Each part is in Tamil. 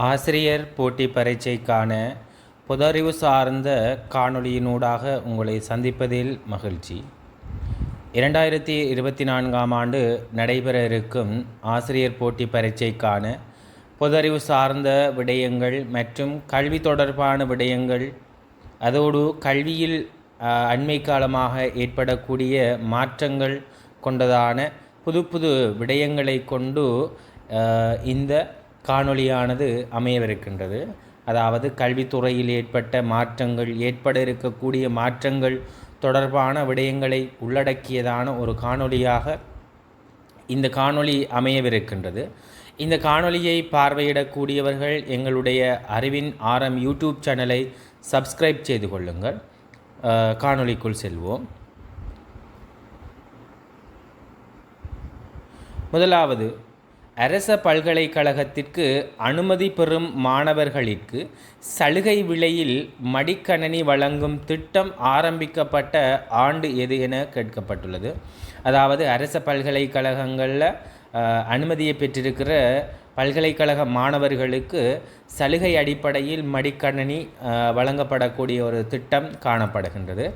ஆசிரியர் போட்டி பரீட்சைக்கான புதறிவு சார்ந்த காணொளியினூடாக உங்களை சந்திப்பதில் மகிழ்ச்சி. இரண்டாயிரத்தி இருபத்தி நான்காம் ஆண்டு நடைபெற இருக்கும் ஆசிரியர் போட்டி பரீட்சைக்கான பொதறிவு சார்ந்த விடயங்கள் மற்றும் கல்வி தொடர்பான விடயங்கள் அதோடு கல்வியில் அண்மை காலமாக ஏற்படக்கூடிய மாற்றங்கள் கொண்டதான புது புது விடயங்களை கொண்டு இந்த காணொளியானது அமையவிருக்கின்றது. அதாவது கல்வித்துறையில் ஏற்பட்ட மாற்றங்கள் ஏற்பட இருக்கக்கூடிய மாற்றங்கள் தொடர்பான விடயங்களை உள்ளடக்கியதான ஒரு காணொளியாக இந்த காணொளி அமையவிருக்கின்றது. இந்த காணொளியை பார்வையிடக்கூடியவர்கள் எங்களுடைய அறிவின் ஆரம் யூடியூப் சேனலை சப்ஸ்கிரைப் செய்து கொள்ளுங்கள். காணொளிக்குள் செல்வோம். முதலாவது அரச பல்கலைக்கழகத்திற்கு அனுமதி பெறும் மாணவர்களிற்கு சலுகை விலையில் மடிக்கணனி வழங்கும் திட்டம் ஆரம்பிக்கப்பட்ட ஆண்டு எது என கேட்கப்பட்டுள்ளது. அதாவது அரச பல்கலைக்கழகங்களில் அனுமதியை பெற்றிருக்கிற பல்கலைக்கழக மாணவர்களுக்கு சலுகை அடிப்படையில் மடிக்கணனி வழங்கப்படக்கூடிய ஒரு திட்டம் காணப்படுகின்றது.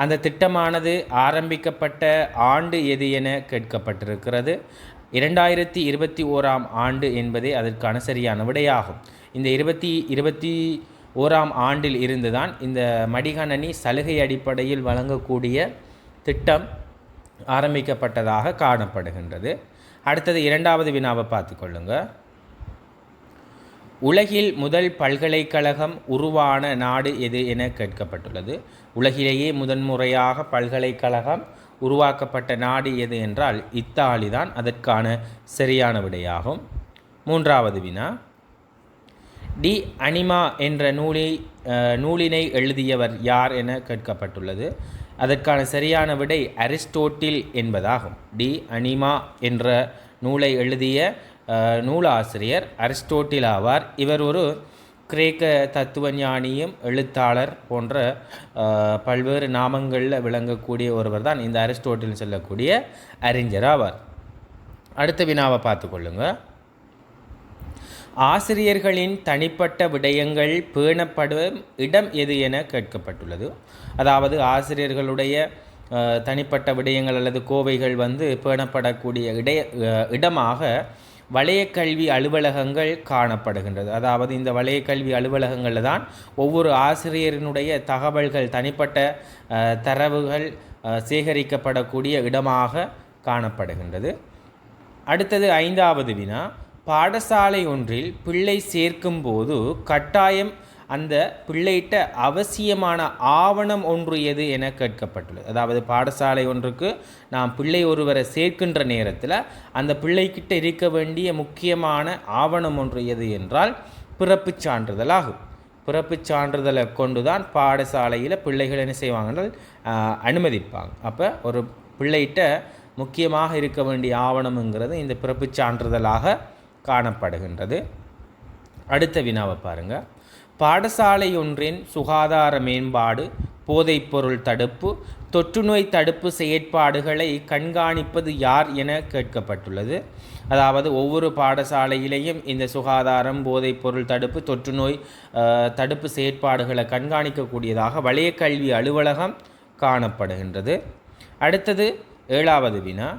அந்த திட்டமானது ஆரம்பிக்கப்பட்ட ஆண்டு எது என கேட்கப்பட்டிருக்கிறது. இரண்டாயிரத்தி இருபத்தி ஓராம் ஆண்டு என்பதே அதற்கான சரியான விடையாகும். இந்த இருபத்தி இருபத்தி ஓராம் ஆண்டில் இருந்துதான் இந்த மடிகணனி சலுகை அடிப்படையில் வழங்கக்கூடிய திட்டம் ஆரம்பிக்கப்பட்டதாக காணப்படுகின்றது. அடுத்தது இரண்டாவது வினாவை பார்த்துக்கொள்ளுங்க உலகில் முதல் பல்கலைக்கழகம் உருவான நாடு எது என கேட்கப்பட்டுள்ளது. உலகிலேயே முதன்முறையாக பல்கலைக்கழகம் உருவாக்கப்பட்ட நாடு எது என்றால் இத்தாலி தான் அதற்கான சரியான விடையாகும். மூன்றாவது வினா. டி அனிமா என்ற நூலை நூலினை எழுதியவர் யார் என கேட்கப்பட்டுள்ளது. அதற்கான சரியான விடை அரிஸ்டோட்டில் என்பதாகும். டி அனிமா என்ற நூலை எழுதிய நூலாசிரியர் அரிஸ்டோட்டில் ஆவார். இவர் ஒரு கிரேக்க தத்துவஞானியும் எழுத்தாளர் போன்ற பல்வேறு நாமங்களில் விளங்கக்கூடிய ஒருவர் தான் இந்த அரிஸ்டோட்டில் சொல்லக்கூடிய அறிஞர் ஆவார். அடுத்த வினாவை பார்த்துக்கொள்ளுங்கள் ஆசிரியர்களின் தனிப்பட்ட விடயங்கள் பேணப்படும் இடம் எது என கேட்கப்பட்டுள்ளது. அதாவது ஆசிரியர்களுடைய தனிப்பட்ட விடயங்கள் அல்லது கோவைகள் வந்து பேணப்படக்கூடிய இடைய இடமாக வலயக்கல்வி அலுவலகங்கள் காணப்படுகின்றது. அதாவது இந்த வலயக்கல்வி அலுவலகங்களில் தான் ஒவ்வொரு ஆசிரியரினுடைய தகவல்கள் தனிப்பட்ட தரவுகள் சேகரிக்கப்படக்கூடிய இடமாக காணப்படுகின்றது. அடுத்தது ஐந்தாவது வினா. பாடசாலை ஒன்றில் பிள்ளை சேர்க்கும்போது கட்டாயம் அந்த பிள்ளைகிட்ட அவசியமான ஆவணம் ஒன்று எது என கேட்கப்பட்டுள்ளது. அதாவது பாடசாலை ஒன்றுக்கு நாம் பிள்ளை ஒருவரை சேர்க்கின்ற நேரத்தில் அந்த பிள்ளைக்கிட்ட இருக்க வேண்டிய முக்கியமான ஆவணம் ஒன்று எது என்றால் பிறப்புச் சான்றிதழ் ஆகும். பிறப்புச் சான்றிதழை கொண்டு தான் பாடசாலையில் பிள்ளைகள் என்ன செய்வாங்க அனுமதிப்பாங்க. அப்போ ஒரு பிள்ளைகிட்ட முக்கியமாக இருக்க வேண்டிய ஆவணம்ங்கிறது இந்த பிறப்புச் சான்றிதழாக காணப்படுகின்றது. அடுத்த வினாவை பாருங்க. பாடசாலை ஒன்றின் சுகாதார மேம்பாடு போதைப்பொருள் தடுப்பு தொற்றுநோய் தடுப்பு செயற்பாடுகளை கண்காணிப்பது யார் என கேட்கப்பட்டுள்ளது. அதாவது ஒவ்வொரு பாடசாலையிலேயும் இந்த சுகாதாரம் போதைப்பொருள் தடுப்பு தொற்றுநோய் தடுப்பு செயற்பாடுகளை கண்காணிக்கக்கூடியதாக வலயக்கல்வி அலுவலகம் காணப்படுகின்றது. அடுத்தது ஏழாவது வினா.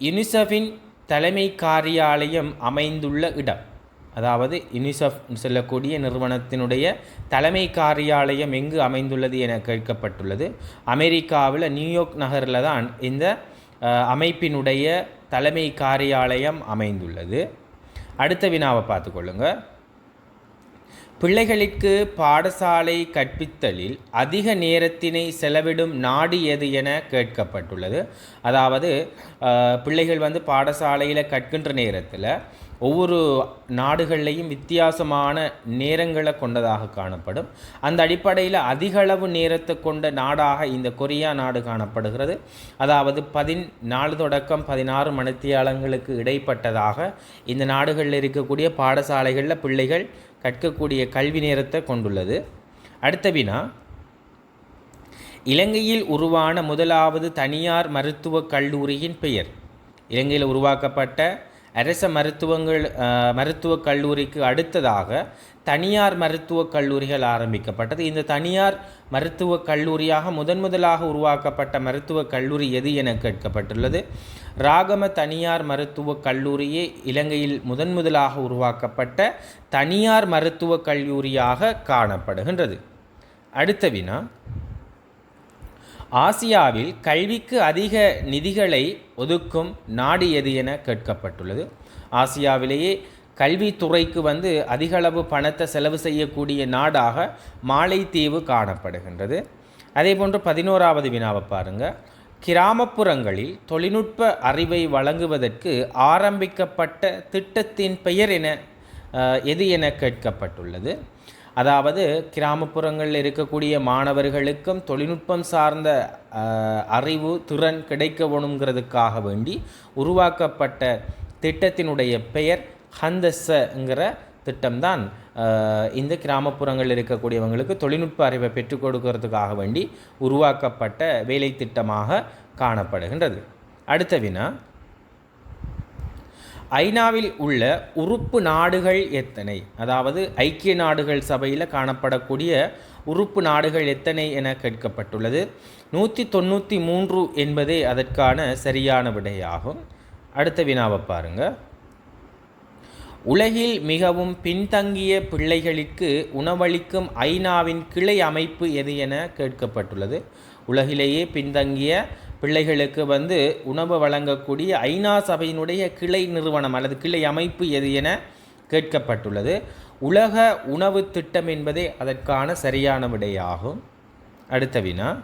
யுனிசெஃபின் தலைமை காரியாலயம் அமைந்துள்ள இடம். அதாவது யுனிசெஃப் சொல்லக்கூடிய நிறுவனத்தினுடைய தலைமை காரியாலயம் எங்கு அமைந்துள்ளது என கேட்கப்பட்டுள்ளது. அமெரிக்காவில் நியூயார்க் நகரில் தான் இந்த அமைப்பினுடைய தலைமை காரியாலயம் அமைந்துள்ளது. அடுத்த வினாவை பார்த்துக்கொள்ளுங்கள் பிள்ளைகளுக்கு பாடசாலை கற்பித்தலில் அதிக நேரத்தினை செலவிடும் நாடு எது என கேட்கப்பட்டுள்ளது. அதாவது பிள்ளைகள் வந்து பாடசாலையில் கற்கின்ற நேரத்தில் ஒவ்வொரு நாடுகள்லையும் வித்தியாசமான நேரங்களை கொண்டதாக காணப்படும். அந்த அடிப்படையில் அதிகளவு நேரத்தை கொண்ட நாடாக இந்த கொரியா நாடு காணப்படுகிறது. அதாவது பதினாலு தொடக்கம் பதினாறு மணித்தியாலங்களுக்கு இடைப்பட்டதாக இந்த நாடுகளில் இருக்கக்கூடிய பாடசாலைகளில் பிள்ளைகள் கற்கக்கூடிய கல்வி நேரத்தை கொண்டுள்ளது. அடுத்த வினா. இலங்கையில் உருவான முதலாவது தனியார் மருத்துவக் கல்லூரியின் பெயர். இலங்கையில் உருவாக்கப்பட்ட அரச மருத்துவங்கள் மருத்துவக் கல்லூரிக்கு அடுத்ததாக தனியார் மருத்துவக் கல்லூரிகள் ஆரம்பிக்கப்பட்டது. இந்த தனியார் மருத்துவக் கல்லூரியாக முதன் முதலாக உருவாக்கப்பட்ட மருத்துவக் கல்லூரி எது என கேட்கப்பட்டுள்ளது. ராகம தனியார் மருத்துவக் கல்லூரியே இலங்கையில் முதன் முதலாக உருவாக்கப்பட்ட தனியார் மருத்துவக் கல்லூரியாக காணப்படுகின்றது. அடுத்த வினா. ஆசியாவில் கல்விக்கு அதிக நிதிகளை ஒதுக்கும் நாடு எது என கேட்கப்பட்டுள்ளது. ஆசியாவிலேயே கல்வித்துறைக்கு வந்து அதிகளவு பணத்தை செலவு செய்யக்கூடிய நாடாக மாலைத்தீவு காணப்படுகின்றது. அதே போன்று பதினோராவது வினாவை பாருங்கள் கிராமப்புறங்களில் தொழில்நுட்ப அறிவை வழங்குவதற்கு ஆரம்பிக்கப்பட்ட திட்டத்தின் பெயர் என எது என கேட்கப்பட்டுள்ளது. அதாவது கிராமப்புறங்களில் இருக்கக்கூடிய மாணவர்களுக்கும் தொழில்நுட்பம் சார்ந்த அறிவு திறன் கிடைக்க வேணுங்கிறதுக்காக வேண்டி உருவாக்கப்பட்ட திட்டத்தினுடைய பெயர் ஹந்தஸங்கிற திட்டம்தான் இந்த கிராமப்புறங்களில் இருக்கக்கூடியவங்களுக்கு தொழில்நுட்ப அறிவை பெற்றுக் கொடுக்கறதுக்காக வேண்டி உருவாக்கப்பட்ட வேலை திட்டமாக காணப்படுகின்றது. அடுத்த வினா ஐநாவில் உள்ள உறுப்பு நாடுகள் எத்தனை? அதாவது ஐக்கிய நாடுகள் சபையில் காணப்படக்கூடிய உறுப்பு நாடுகள் எத்தனை என கேட்கப்பட்டுள்ளது. நூற்றி தொண்ணூற்றி மூன்று என்பதே அதற்கான சரியான விடையாகும். அடுத்த வினாவை பாருங்க. உலகில் மிகவும் பின்தங்கிய பிள்ளைகளுக்கு உணவளிக்கும் ஐநாவின் கிளை அமைப்பு எது என கேட்கப்பட்டுள்ளது. உலகிலேயே பின்தங்கிய பிள்ளைகளுக்கு வந்து உணவு வழங்கக்கூடிய ஐநா சபையினுடைய கிளை நிறுவனம் அல்லது கிளை அமைப்பு எது என கேட்கப்பட்டுள்ளது. உலக உணவு திட்டம் என்பதே அதற்கான சரியான விடையாகும். அடுத்த வினா.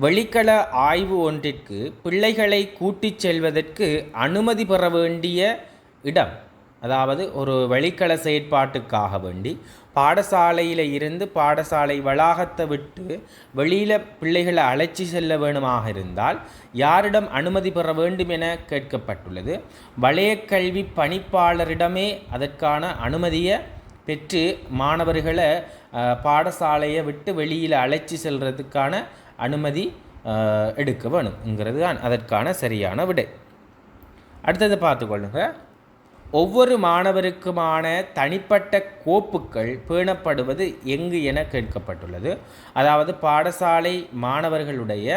வெளிக்கள ஆய்வு ஒன்றிற்கு பிள்ளைகளை கூட்டிச் செல்வதற்கு அனுமதி பெற வேண்டிய இடம். அதாவது ஒரு வழிக்கல செயற்பாட்டுக்காக வேண்டி பாடசாலையில் இருந்து பாடசாலை வளாகத்தை விட்டு வெளியில் பிள்ளைகளை அழைச்சி செல்ல வேணுமாக இருந்தால் யாரிடம் அனுமதி பெற வேண்டும் என கேட்கப்பட்டுள்ளது. வலயக்கல்வி பணிப்பாளரிடமே அதற்கான அனுமதியை பெற்று மாணவர்களை பாடசாலையை விட்டு வெளியில் அழைச்சி செல்றதுக்கான அனுமதி எடுக்க வேணுங்கிறது தான் அதற்கான சரியான விடை. அடுத்தது பார்த்துக்கொள்ளுங்கள் ஒவ்வொரு மாணவருக்குமான தனிப்பட்ட கோப்புக்கள் பேணப்படுவது எங்கு என கேட்கப்பட்டுள்ளது. அதாவது பாடசாலை மாணவர்களுடைய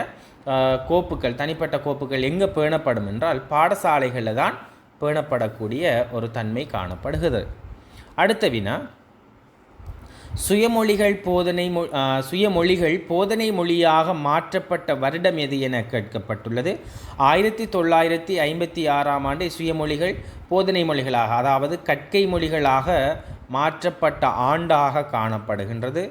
கோப்புக்கள் தனிப்பட்ட கோப்புகள் எங்கே பேணப்படும் என்றால் பாடசாலைகளில் தான் பேணப்படக்கூடிய ஒரு தன்மை காணப்படுகிறது. அடுத்த வினா சுயமொழிகள் போதனை மொ சுயமொழிகள் போதனை மொழியாக மாற்றப்பட்ட வருடம் எது என கேட்கப்பட்டுள்ளது. ஆயிரத்தி தொள்ளாயிரத்தி ஐம்பத்தி ஆறாம் ஆண்டு சுயமொழிகள் போதனை மொழிகளாக அதாவது கற்கை மொழிகளாக மாற்றப்பட்ட ஆண்டாக காணப்படுகின்றது.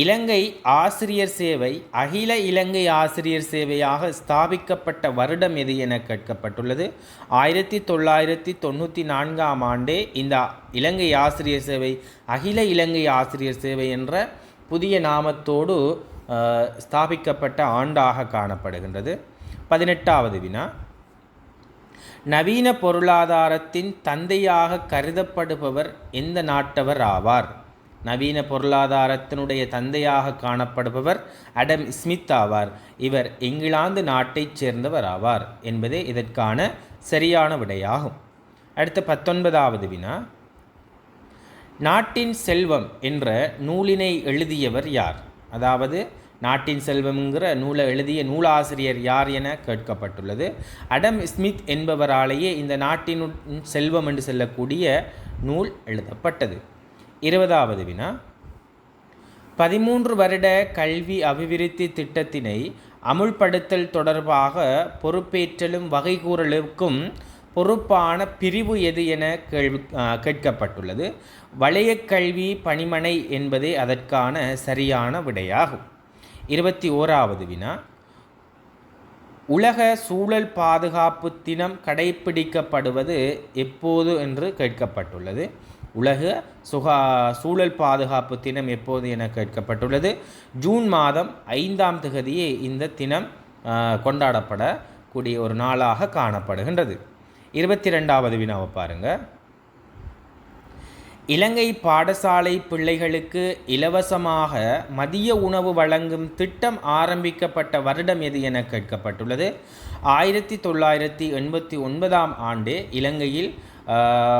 இலங்கை ஆசிரியர் சேவை அகில இலங்கை ஆசிரியர் சேவையாக ஸ்தாபிக்கப்பட்ட வருடம் எது என கேட்கப்பட்டுள்ளது. ஆயிரத்தி தொள்ளாயிரத்தி தொண்ணூற்றி நான்காம் ஆண்டே இந்த இலங்கை ஆசிரியர் சேவை அகில இலங்கை ஆசிரியர் சேவை என்ற புதிய நாமத்தோடு ஸ்தாபிக்கப்பட்ட ஆண்டாக காணப்படுகின்றது. பதினெட்டாவது வினா. நவீன பொருளாதாரத்தின் தந்தையாக கருதப்படுபவர் எந்த நாட்டவர் ஆவார்? நவீன பொருளாதாரத்தினுடைய தந்தையாக காணப்படுபவர் அடம் ஸ்மித் ஆவார். இவர் இங்கிலாந்து நாட்டைச் சேர்ந்தவர் ஆவார் என்பதே இதற்கான சரியான விடையாகும். அடுத்த பத்தொன்பதாவது வினா. நாட்டின் செல்வம் என்ற நூலினை எழுதியவர் யார்? அதாவது நாட்டின் செல்வம்ங்கிற நூலை எழுதிய நூலாசிரியர் யார் என கேட்கப்பட்டுள்ளது. அடம் ஸ்மித் என்பவராலேயே இந்த நாட்டின் செல்வம் என்று சொல்லக்கூடிய நூல் எழுதப்பட்டது. இருபதாவது வினா. பதிமூன்று வருட கல்வி அபிவிருத்தி திட்டத்தினை அமுல்படுத்தல் தொடர்பாக பொறுப்பேற்றலும் வகைகூறலுக்கும் பொறுப்பான பிரிவு எது என கேள்வி கேட்கப்பட்டுள்ளது. வளையக்கல்வி பணிமனை என்பதே அதற்கான சரியான விடையாகும். இருபத்தி ஓராவது வினா. உலக சூழல் பாதுகாப்பு தினம் கடைப்பிடிக்கப்படுவது எப்போது என்று கேட்கப்பட்டுள்ளது. உலக சுகா சூழல் பாதுகாப்பு தினம் எப்போது என கேட்கப்பட்டுள்ளது. ஜூன் மாதம் ஐந்தாம் திகதியே இந்த தினம் கொண்டாடப்படக்கூடிய ஒரு நாளாக காணப்படுகின்றது. இருபத்தி ரெண்டாவது வினாவை பாருங்கள் இலங்கை பாடசாலை பிள்ளைகளுக்கு இலவசமாக மதிய உணவு வழங்கும் திட்டம் ஆரம்பிக்கப்பட்ட வருடம் எது என கேட்கப்பட்டுள்ளது. ஆயிரத்தி தொள்ளாயிரத்தி எண்பத்தி ஒன்பதாம் ஆண்டு இலங்கையில்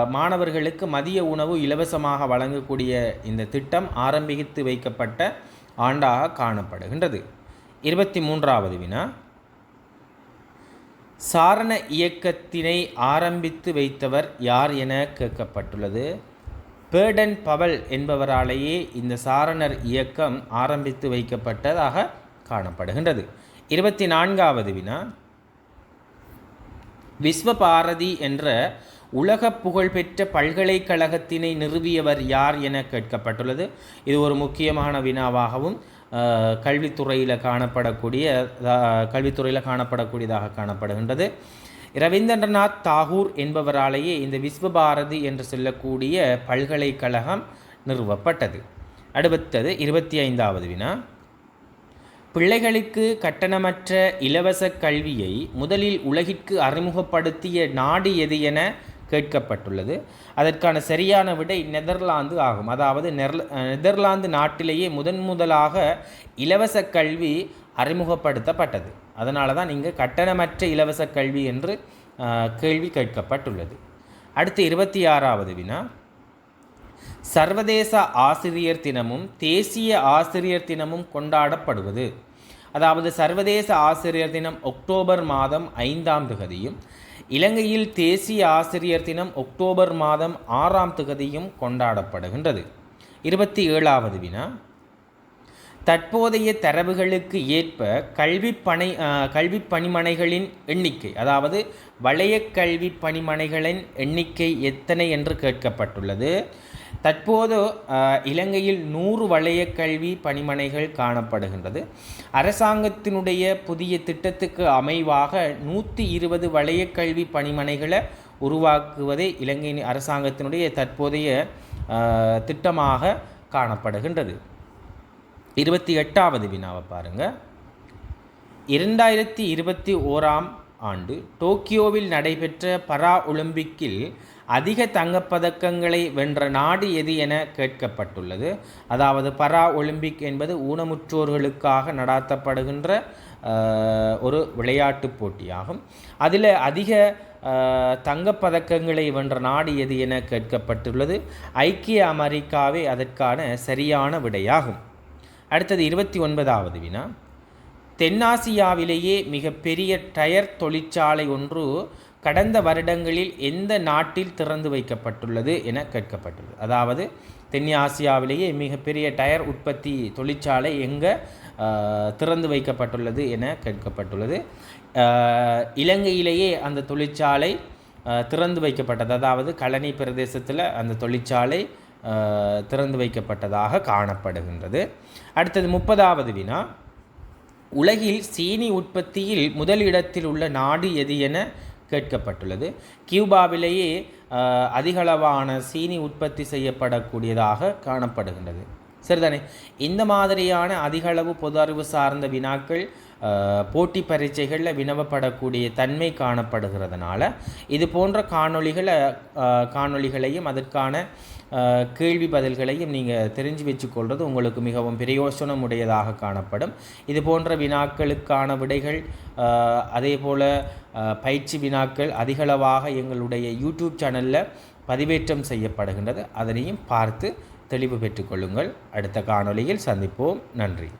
மாணவர்களுக்கு மதிய உணவு இலவசமாக வழங்கக்கூடிய இந்த திட்டம் ஆரம்பித்து வைக்கப்பட்ட ஆண்டாக காணப்படுகின்றது. இருபத்தி மூன்றாவது வினா. சாரண இயக்கத்தினை ஆரம்பித்து வைத்தவர் யார் என கேட்கப்பட்டுள்ளது. பேர்டன் பவல் என்பவராலேயே இந்த சாரணர் இயக்கம் ஆரம்பித்து வைக்கப்பட்டதாக காணப்படுகின்றது. இருபத்தி நான்காவது வினா. விஸ்வபாரதி என்ற உலக புகழ்பெற்ற பல்கலைக்கழகத்தினை நிறுவியவர் யார் என கேட்கப்பட்டுள்ளது. இது ஒரு முக்கியமான வினாவாகவும் கல்வித்துறையில் காணப்படக்கூடிய கல்வித்துறையில் காணப்படக்கூடியதாக காணப்படுகின்றது. ரவீந்திரநாத் தாகூர் என்பவராலேயே இந்த விஸ்வபாரதி என்று சொல்லக்கூடிய பல்கலைக்கழகம் நிறுவப்பட்டது. அடுத்தது இருபத்தி ஐந்தாவது வினா. பிள்ளைகளுக்கு கட்டணமற்ற இலவச கல்வியை முதலில் உலகிற்கு அறிமுகப்படுத்திய நாடு எது என கேட்கப்பட்டுள்ளது. அதற்கான சரியான விடை நெதர்லாந்து ஆகும். அதாவது நெதர்லாந்து நாட்டிலேயே முதன் முதலாக இலவச கல்வி அறிமுகப்படுத்தப்பட்டது. அதனால தான் இங்கே கட்டணமற்ற இலவச கல்வி என்று கேள்வி கேட்கப்பட்டுள்ளது. அடுத்து இருபத்தி ஆறாவது வினா. சர்வதேச ஆசிரியர் தினமும் தேசிய ஆசிரியர் தினமும் கொண்டாடப்படுவது. அதாவது சர்வதேச ஆசிரியர் தினம் அக்டோபர் மாதம் ஐந்தாம் திகதியும் இலங்கையில் தேசிய ஆசிரியர் தினம் அக்டோபர் மாதம் ஆறாம் திகதியும் கொண்டாடப்படுகின்றது. இருபத்தி ஏழாவது வினா. தற்போதைய தரவுகளுக்கு ஏற்ப கல்வி பணி கல்வி பணிமனைகளின் எண்ணிக்கை அதாவது வளைய கல்வி பணிமனைகளின் எண்ணிக்கை எத்தனை என்று கேட்கப்பட்டுள்ளது. தற்போது இலங்கையில் நூறு வளைய கல்வி பணிமனைகள் காணப்படுகின்றது. அரசாங்கத்தினுடைய புதிய திட்டத்துக்கு அமைவாக நூற்றி இருபது வளைய கல்வி பணிமனைகளை உருவாக்குவதே இலங்கையின் அரசாங்கத்தினுடைய தற்போதைய திட்டமாக காணப்படுகின்றது. இருபத்தி எட்டாவது வினாவை பாருங்கள் இரண்டாயிரத்தி இருபத்தி ஓராம் ஆண்டு டோக்கியோவில் நடைபெற்ற பரா ஒலிம்பிக்கில் அதிக தங்கப்பதக்கங்களை வென்ற நாடு எது என கேட்கப்பட்டுள்ளது. அதாவது பரா ஒலிம்பிக் என்பது ஊனமுற்றோர்களுக்காக நடாத்தப்படுகின்ற ஒரு விளையாட்டு போட்டியாகும். அதில் அதிக தங்கப்பதக்கங்களை வென்ற நாடு எது என கேட்கப்பட்டுள்ளது. ஐக்கிய அமெரிக்காவே அதற்கான சரியான விடையாகும். அடுத்தது இருபத்தி ஒன்பதாவது வினா தென்னாசியாவிலேயே மிகப்பெரிய டயர் தொழிற்சாலை ஒன்று கடந்த வருடங்களில் எந்த நாட்டில் திறந்து வைக்கப்பட்டுள்ளது என கேட்கப்பட்டுள்ளது. அதாவது தென்னாசியாவிலேயே மிகப்பெரிய டயர் உற்பத்தி தொழிற்சாலை எங்கே திறந்து வைக்கப்பட்டுள்ளது என கேட்கப்பட்டுள்ளது. இலங்கையிலேயே அந்த தொழிற்சாலை திறந்து வைக்கப்பட்டது. அதாவது கழனி பிரதேசத்தில் அந்த தொழிற்சாலை திறந்து வைக்கப்பட்டதாக காணப்படுகின்றது. அடுத்தது முப்பதாவது வினா. உலகில் சீனி உற்பத்தியில் முதலிடத்தில் உள்ள நாடு எது என கேட்கப்பட்டுள்ளது. கியூபாவிலேயே அதிகளவான சீனி உற்பத்தி செய்யப்படக்கூடியதாக காணப்படுகின்றது. சரிதானே? இந்த மாதிரியான அதிகளவு பொது அறிவு சார்ந்த வினாக்கள் போட்டி பரீட்சைகளில் வினவப்படக்கூடிய தன்மை காணப்படுகிறதுனால இது போன்ற காணொளிகளை காணொளிகளையும் அதற்கான கேள்வி பதில்களையும் நீங்கள் தெரிஞ்சு வச்சுக்கொள்வது உங்களுக்கு மிகவும் பிரயோசனம் உடையதாக காணப்படும். இது போன்ற வினாக்களுக்கான விடைகள் அதே போல் பயிற்சி வினாக்கள் அதிகளவாக எங்களுடைய யூடியூப் சேனலில் பதிவேற்றம் செய்யப்படுகின்றது. அதனையும் பார்த்து தெளிவு பெற்றுக்கொள்ளுங்கள் அடுத்த காணொலியில் சந்திப்போம். நன்றி.